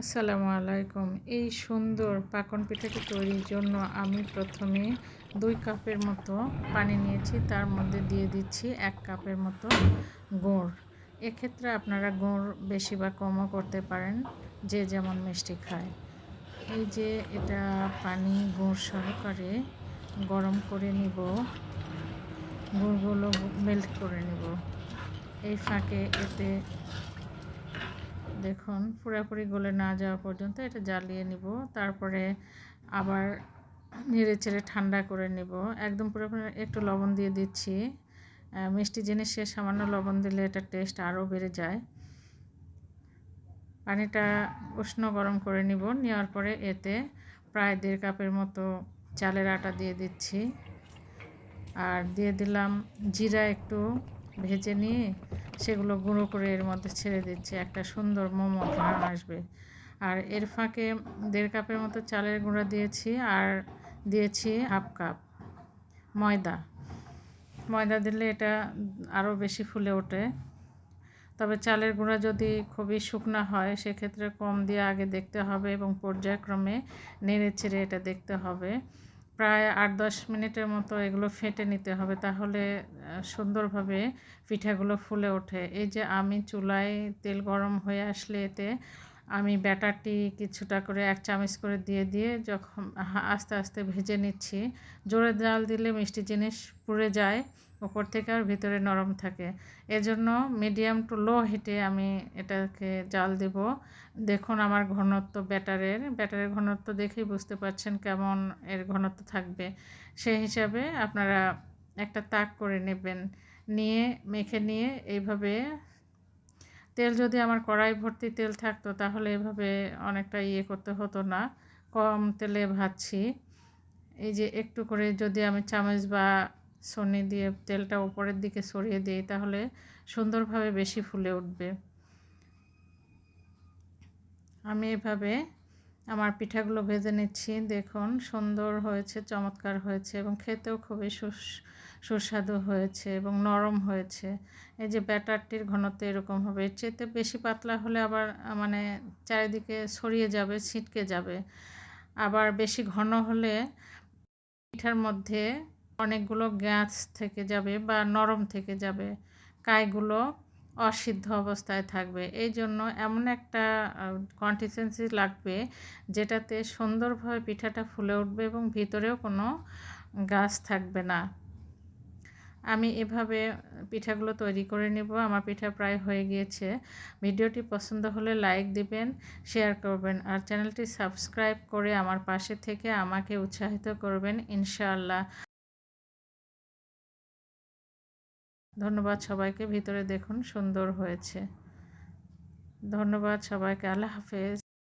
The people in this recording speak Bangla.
আসসালামু আলাইকুম। এই সুন্দর পাকন পিঠাটি তৈরির জন্য আমি প্রথমে দুই কাপের মতো পানি নিয়েছি, তার মধ্যে দিয়ে দিচ্ছি এক কাপের মতো গুড়। এক্ষেত্রে আপনারা গুড় বেশি বা কমও করতে পারেন, যে যেমন মিষ্টি খায়। এই যে এটা পানি গুড় সহকারে গরম করে নিব, গুড়গুলো মেল্ট করে নিব। এই ফাঁকে এতে দেখুন, পুরোপুরি গলে না যাওয়া পর্যন্ত এটা জ্বালিয়ে নিব। তারপরে আবার নেড়ে চেড়ে ঠান্ডা করে নেব। একদম পুরোপুরি একটু লবণ দিয়ে দিচ্ছি। মিষ্টি জিনিসে সামান্য লবণ দিলে এটা টেস্ট আরও বেড়ে যায়। পানিটা উষ্ণ গরম করে নিব। নেওয়ার পরে এতে প্রায় দেড় কাপের মতো চালের আটা দিয়ে দিচ্ছি। আর দিয়ে দিলাম জিরা একটু। ভেজে নিয়ে সেগুলো গুঁড়ো করে এর মধ্যে ছেড়ে দিচ্ছি। একটা সুন্দর মোমো ঘ্রাণ আসবে। আর এর ফাঁকে দেড় কাপের মতো চালের গুঁড়া দিয়েছি আর দিয়েছি হাফ কাপ ময়দা। ময়দা দিলে এটা আরও বেশি ফুলে ওঠে। তবে চালের গুঁড়া যদি খুবই শুকনা হয়, সেক্ষেত্রে কম দিয়ে আগে দেখতে হবে এবং পর্যায়ক্রমে নেড়ে ছেড়ে এটা দেখতে হবে। প্রায় আট, দশ মিনিটের মতো এগুলো ফেটে নিতে হবে। তাহলে সুন্দরভাবে পিঠাগুলো ফুলে ওঠে। এই যে আমি চুলায় তেল গরম হয়ে আসলে এতে আমি ব্যাটারটি কিছুটা করে এক চামচ করে দিয়ে দিয়ে যখন আস্তে আস্তে ভেজে নিচ্ছি, জোরে জাল দিলে মিষ্টি জিনিস পুড়ে যায়। ওপর থেকে আর ভিতরে নরম থাকে। এজন্য মিডিয়াম টু লো হিটে আমি এটাকে জাল দেব। দেখুন আমার ঘনত্ব ব্যাটারের ব্যাটারের ঘনত্ব দেখেই বুঝতে পারছেন কেমন এর ঘনত্ব থাকবে। সেই হিসাবে আপনারা একটা তাক করে নেবেন। নিয়ে, মেখে নিয়ে এইভাবে তেল যদি আমার কড়াই ভর্তি তেল থাকতো তাহলে এভাবে অনেকটা ইয়ে করতে হতো না। কম তেলে ভাজছি। এই যে একটু করে যদি আমি চামচ বা সনি দিয়ে তেলটা ওপরের দিকে সরিয়ে দিই, তাহলে সুন্দরভাবে বেশি ফুলে উঠবে। আমি এভাবে আমার পিঠাগুলো ভেজে নিচ্ছি। দেখুন, সুন্দর হয়েছে, চমৎকার হয়েছে এবং খেতেও খুবই সুস্বাদু হয়েছে এবং নরম হয়েছে। এই যে ব্যাটারটির ঘনত্ব এরকম হবে, এর চেয়েতে বেশি পাতলা হলে আবার মানে চারিদিকে ছড়িয়ে যাবে, ছিটকে যাবে। আবার বেশি ঘন হলে পিঠার মধ্যে অনেকগুলো গ্যাস থেকে যাবে বা নরম থেকে যাবে কায়গুলো অসিদ্ধ অবস্থায় থাকবে। এই জন্য এমন একটা কনসিস্টেন্সি লাগবে যেটাতে সুন্দরভাবে পিঠাটা ফুলে উঠবে এবং ভিতরেও কোনো গাছ থাকবে না। আমি এভাবে পিঠাগুলো তৈরি করে নেব। আমার পিঠা প্রায় হয়ে গিয়েছে। ভিডিওটি পছন্দ হলে লাইক দিবেন, শেয়ার করবেন আর চ্যানেলটি সাবস্ক্রাইব করে আমার পাশে থেকে আমাকে উৎসাহিত করবেন, ইনশাআল্লাহ। ধন্যবাদ সবাইকে ভিতরে দেখুন সুন্দর হয়েছে। ধন্যবাদ সবাইকে আল্লাহ হাফেজ।